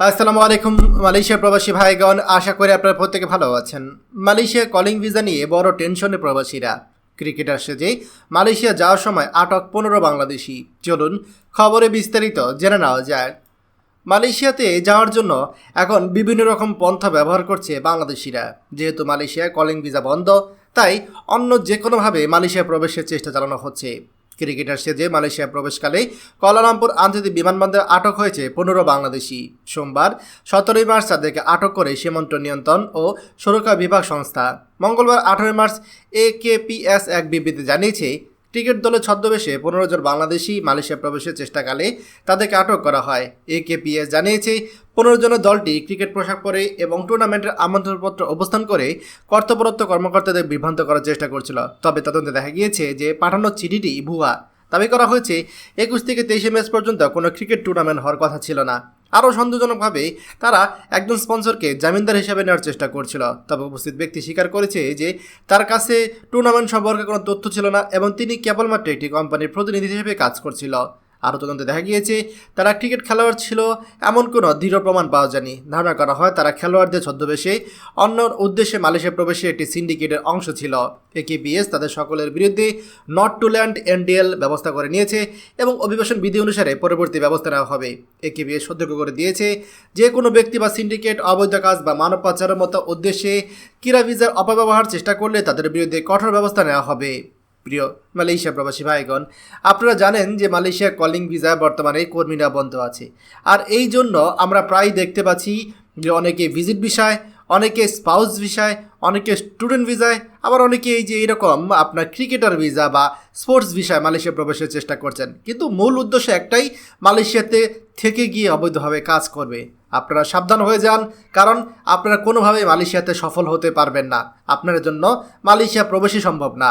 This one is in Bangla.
আসসালামু আলাইকুম, মালয়েশিয়া প্রবাসী ভাইগণ। আশা করি আপনারা প্রত্যেকে ভালো আছেন। মালয়েশিয়া কলিং ভিসা নিয়ে বড় টেনশনে প্রবাসীরা। ক্রিকেটার সেজে মালয়েশিয়া যাওয়ার সময় আটক পনেরো বাংলাদেশি। চলুন খবরে বিস্তারিত জেনে নেওয়া যায়। মালয়েশিয়াতে যাওয়ার জন্য এখন বিভিন্ন রকম পন্থা ব্যবহার করছে বাংলাদেশিরা। যেহেতু মালয়েশিয়ায় কলিং ভিসা বন্ধ, তাই অন্য যে কোনোভাবে মালয়েশিয়া প্রবেশের চেষ্টা চালানো হচ্ছে। ক্রিকেটার সেজে মালয়েশিয়া প্রবেশকালে কলালামপুর আন্তর্জাতিক বিমানবন্দরে আটক হয়েছে পনেরো বাংলাদেশি। সোমবার, সতেরোই মার্চ তাদেরকে আটক করে সীমান্ত নিয়ন্ত্রণ ও সুরক্ষা বিভাগ সংস্থা। মঙ্গলবার, আঠারোই মার্চ এ কেপিএস এক বিবৃতি জানিয়েছে, ক্রিকেট দলের ছদ্মবেশে পনেরো জন বাংলাদেশি মালয়েশিয়া প্রবেশের চেষ্টাকালে তাদেরকে আটক করা হয়। এ একেপিএস জানিয়েছে পনেরো জনের দলটি ক্রিকেট পোশাক পরে এবং টুর্নামেন্টের আমন্ত্রণপত্র অবস্থান করে কর্তব্যরত কর্মকর্তাদের বিভ্রান্ত করার চেষ্টা করছিল। তবে তদন্তে দেখা গিয়েছে যে পাঠানো চিঠিটি ভুয়া। দাবি করা হয়েছে, একুশ থেকে তেইশে ম্যাচ পর্যন্ত কোনো ক্রিকেট টুর্নামেন্ট হওয়ার কথা ছিল না। আরও সন্দেহজনকভাবে তারা একজন স্পন্সরকে জামিনদার হিসেবে নেওয়ার চেষ্টা করছিল। তবে উপস্থিত ব্যক্তি স্বীকার করেছে যে তার কাছে টুর্নামেন্ট সম্পর্কে কোনো তথ্য ছিল না এবং তিনি কেবলমাত্র একটি কোম্পানির প্রতিনিধি হিসেবে কাজ করছিল। আরও তদন্তে দেখা গিয়েছে, তারা ক্রিকেট খেলোয়াড় ছিল এমন কোনো দৃঢ় প্রমাণ পাওয়া যায়নি। ধারণা করা হয় তারা খেলোয়াড়দের ছদ্মবেশে অন্য উদ্দেশ্যে মালয়েশিয়া প্রবেশে একটি সিন্ডিকেটের অংশ ছিল। একেপিএস তাদের সকলের বিরুদ্ধে নট টু ল্যান্ড এনডিএল ব্যবস্থা করে নিয়েছে এবং অভিবাসন বিধি অনুসারে পরবর্তী ব্যবস্থা নেওয়া হবে। একেপিএস সতর্ক করে দিয়েছে যে কোনো ব্যক্তি বা সিন্ডিকেট, অবৈধ কাজ বা মানব পাচারের মতো উদ্দেশ্যে ক্রীড়া ভিসার অপব্যবহার চেষ্টা করলে তাদের বিরুদ্ধে কঠোর ব্যবস্থা নেওয়া হবে। প্রিয় মালয়েশিয়া প্রবাসী ভাইগণ, আপনারা জানেন যে মালয়েশিয়া কলিং ভিসা বর্তমানে কর্মীরা বন্ধ আছে। আর এই জন্য আমরা প্রায় দেখতে পাচ্ছি যে অনেকে ভিজিট বিষয়, অনেকে স্পাউস ভিসায় অনেকে স্টুডেন্ট ভিসায় আবার অনেকে এই যে এরকম আপনার ক্রিকেটার ভিসা বা স্পোর্টস ভিসায় মালয়েশিয়া প্রবেশের চেষ্টা করছেন। কিন্তু মূল উদ্দেশ্য একটাই, মালয়েশিয়াতে থেকে গিয়ে অবৈধভাবে কাজ করবে। আপনারা সাবধান হয়ে যান, কারণ আপনারা কোনোভাবেই মালয়েশিয়াতে সফল হতে পারবেন না। আপনার জন্য মালয়েশিয়া প্রবেশই সম্ভব না।